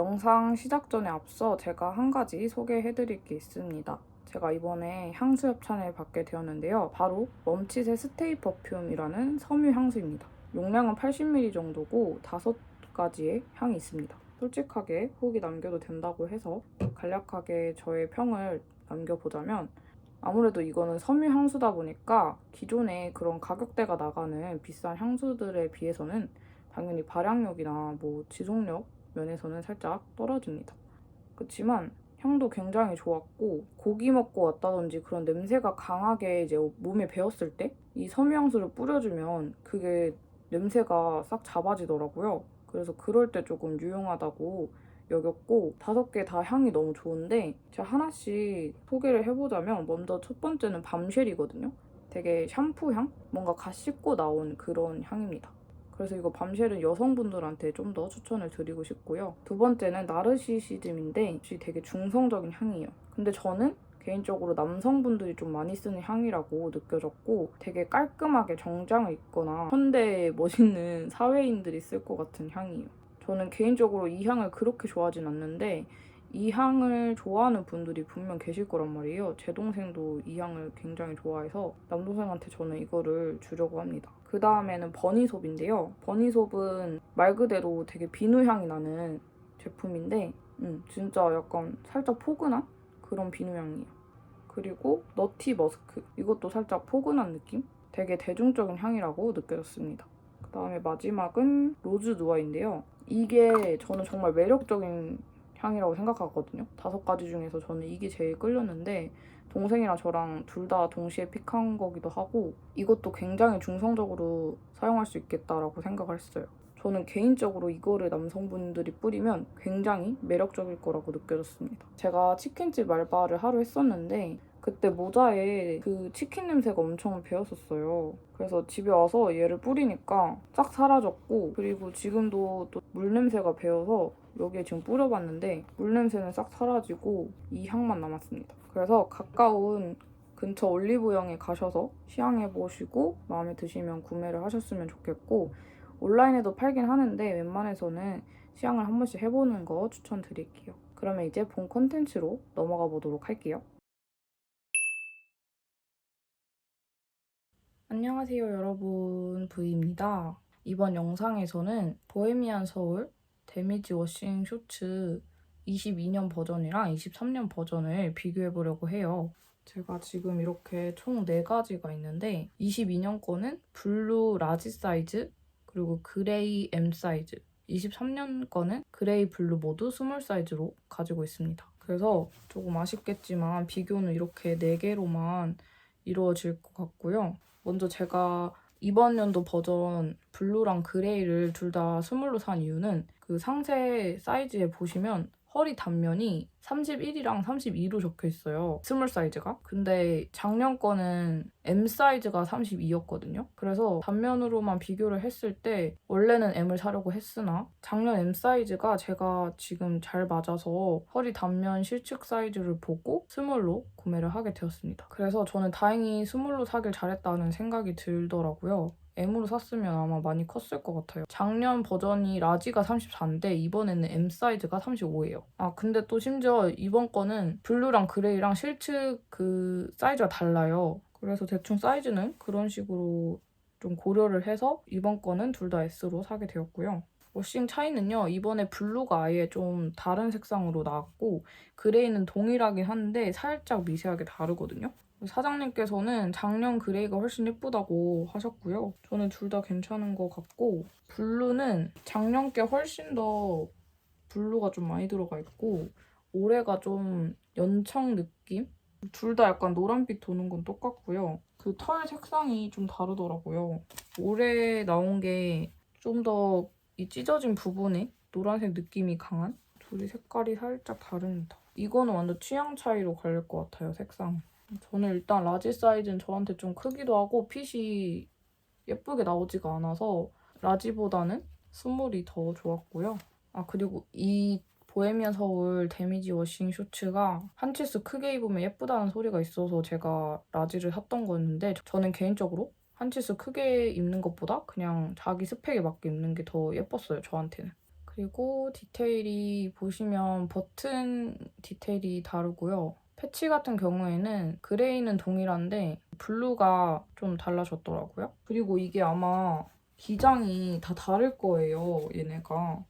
영상 시작 전에 앞서 제가 한 가지 소개해드릴 게 있습니다. 제가 이번에 향수 협찬을 받게 되었는데요. 바로 멈칫의 스테이 퍼퓸이라는 섬유 향수입니다. 용량은 80ml 정도고 5가지의 향이 있습니다. 솔직하게 후기 남겨도 된다고 해서 간략하게 저의 평을 남겨보자면 아무래도 이거는 섬유 향수다 보니까 기존에 그런 가격대가 나가는 비싼 향수들에 비해서는 당연히 발향력이나 뭐 지속력 면에서는 살짝 떨어집니다. 그렇지만 향도 굉장히 좋았고 고기 먹고 왔다든지 그런 냄새가 강하게 이제 몸에 배었을 때 이 섬유 향수를 뿌려주면 그게 냄새가 싹 잡아지더라고요. 그래서 그럴 때 조금 유용하다고 여겼고 다섯 개 다 향이 너무 좋은데 제가 하나씩 소개를 해보자면 먼저 첫 번째는 밤쉘이거든요. 되게 샴푸 향? 뭔가 갓 씻고 나온 그런 향입니다. 그래서 이거 밤쉘은 여성분들한테 좀 더 추천을 드리고 싶고요. 두 번째는 나르시시즘인데 역시 되게 중성적인 향이에요. 근데 저는 개인적으로 남성분들이 좀 많이 쓰는 향이라고 느껴졌고 되게 깔끔하게 정장을 입거나 현대에 멋있는 사회인들이 쓸 것 같은 향이에요. 저는 개인적으로 이 향을 그렇게 좋아하진 않는데 이 향을 좋아하는 분들이 분명 계실 거란 말이에요. 제 동생도 이 향을 굉장히 좋아해서 남동생한테 저는 이거를 주려고 합니다. 그 다음에는 버니솝인데요. 버니솝은 말 그대로 되게 비누 향이 나는 제품인데, 음, 진짜 약간 살짝 포근한 그런 비누 향이에요. 그리고 너티 머스크 이것도 살짝 포근한 느낌? 되게 대중적인 향이라고 느껴졌습니다. 그 다음에 마지막은 로즈 누아인데요. 이게 저는 정말 매력적인 향이라고 생각하거든요. 다섯 가지 중에서 저는 이게 제일 끌렸는데 동생이랑 저랑 둘 다 동시에 픽한 거기도 하고 이것도 굉장히 중성적으로 사용할 수 있겠다라고 생각을 했어요. 저는 개인적으로 이거를 남성분들이 뿌리면 굉장히 매력적일 거라고 느껴졌습니다. 제가 치킨집 알바를 하루 했었는데 그때 모자에 그 치킨 냄새가 엄청 배었었어요. 그래서 집에 와서 얘를 뿌리니까 싹 사라졌고 그리고 지금도 또 물 냄새가 배어서 여기에 지금 뿌려봤는데 물 냄새는 싹 사라지고 이 향만 남았습니다. 그래서 가까운 근처 올리브영에 가셔서 시향해보시고 마음에 드시면 구매를 하셨으면 좋겠고 온라인에도 팔긴 하는데 웬만해서는 시향을 한 번씩 해보는 거 추천드릴게요. 그러면 이제 본 컨텐츠로 넘어가 보도록 할게요. 안녕하세요 여러분 브이입니다. 이번 영상에서는 보헤미안 서울 데미지 워싱 쇼츠 22년 버전이랑 23년 버전을 비교해 보려고 해요. 제가 지금 이렇게 총 4가지가 있는데 22년 거는 블루 라지 사이즈 그리고 그레이 M 사이즈 23년 거는 그레이 블루 모두 스몰 사이즈로 가지고 있습니다. 그래서 조금 아쉽겠지만 비교는 이렇게 4개로만 이루어질 것 같고요. 먼저 제가 이번 연도 버전 블루랑 그레이를 둘 다 스몰로 산 이유는 그 상세 사이즈에 보시면 허리 단면이 31이랑 32로 적혀 있어요. 스몰 사이즈가. 근데 작년 거는 M 사이즈가 32였거든요. 그래서 단면으로만 비교를 했을 때 원래는 M을 사려고 했으나 작년 M 사이즈가 제가 지금 잘 맞아서 허리 단면 실측 사이즈를 보고 스몰로 구매를 하게 되었습니다. 그래서 저는 다행히 스몰로 사길 잘했다는 생각이 들더라고요. M으로 샀으면 아마 많이 컸을 것 같아요. 작년 버전이 라지가 34인데 이번에는 M 사이즈가 35예요. 아 근데 또 심지어 이번 거는 블루랑 그레이랑 실측 그 사이즈가 달라요. 그래서 대충 사이즈는 그런 식으로 좀 고려를 해서 이번 거는 둘 다 S로 사게 되었고요. 워싱 차이는요. 이번에 블루가 아예 좀 다른 색상으로 나왔고 그레이는 동일하긴 한데 살짝 미세하게 다르거든요. 사장님께서는 작년 그레이가 훨씬 예쁘다고 하셨고요. 저는 둘 다 괜찮은 것 같고 블루는 작년 게 훨씬 더 블루가 좀 많이 들어가 있고 올해가 좀 연청 느낌? 둘 다 약간 노란빛 도는 건 똑같고요. 그 털 색상이 좀 다르더라고요. 올해 나온 게 좀 더 이 찢어진 부분에 노란색 느낌이 강한 둘이 색깔이 살짝 다릅니다. 이거는 완전 취향 차이로 갈릴 것 같아요, 색상. 저는 일단 라지 사이즈는 저한테 좀 크기도 하고 핏이 예쁘게 나오지가 않아서 라지보다는 스몰이 더 좋았고요. 아 그리고 이 보헤미안 서울 데미지 워싱 쇼츠가 한 치수 크게 입으면 예쁘다는 소리가 있어서 제가 라지를 샀던 거였는데 저는 개인적으로 한 치수 크게 입는 것보다 그냥 자기 스펙에 맞게 입는 게 더 예뻤어요 저한테는. 그리고 디테일이 보시면 버튼 디테일이 다르고요. 패치 같은 경우에는 그레이는 동일한데 블루가 좀 달라졌더라고요. 그리고 이게 아마 기장이 다 다를 거예요, 얘네가.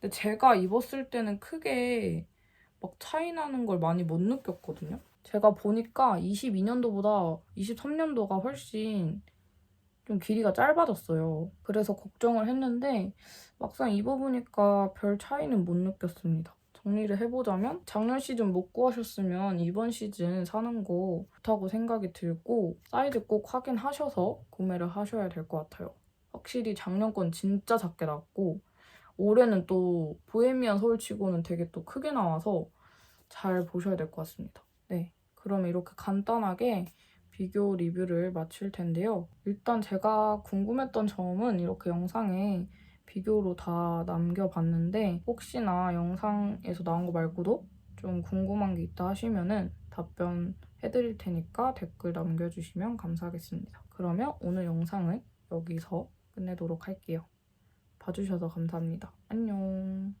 근데 제가 입었을 때는 크게 막 차이 나는 걸 많이 못 느꼈거든요. 제가 보니까 22년도보다 23년도가 훨씬 좀 길이가 짧아졌어요. 그래서 걱정을 했는데 막상 입어보니까 별 차이는 못 느꼈습니다. 정리를 해보자면 작년 시즌 못 구하셨으면 이번 시즌 사는 거 좋다고 생각이 들고 사이즈 꼭 확인하셔서 구매를 하셔야 될 것 같아요. 확실히 작년 건 진짜 작게 나왔고 올해는 또 보헤미안 서울치고는 되게 또 크게 나와서 잘 보셔야 될 것 같습니다. 네, 그럼 이렇게 간단하게 비교 리뷰를 마칠 텐데요. 일단 제가 궁금했던 점은 이렇게 영상에 비교로 다 남겨봤는데 혹시나 영상에서 나온 거 말고도 좀 궁금한 게 있다 하시면은 답변 해드릴 테니까 댓글 남겨주시면 감사하겠습니다. 그러면 오늘 영상은 여기서 끝내도록 할게요. 봐주셔서 감사합니다. 안녕.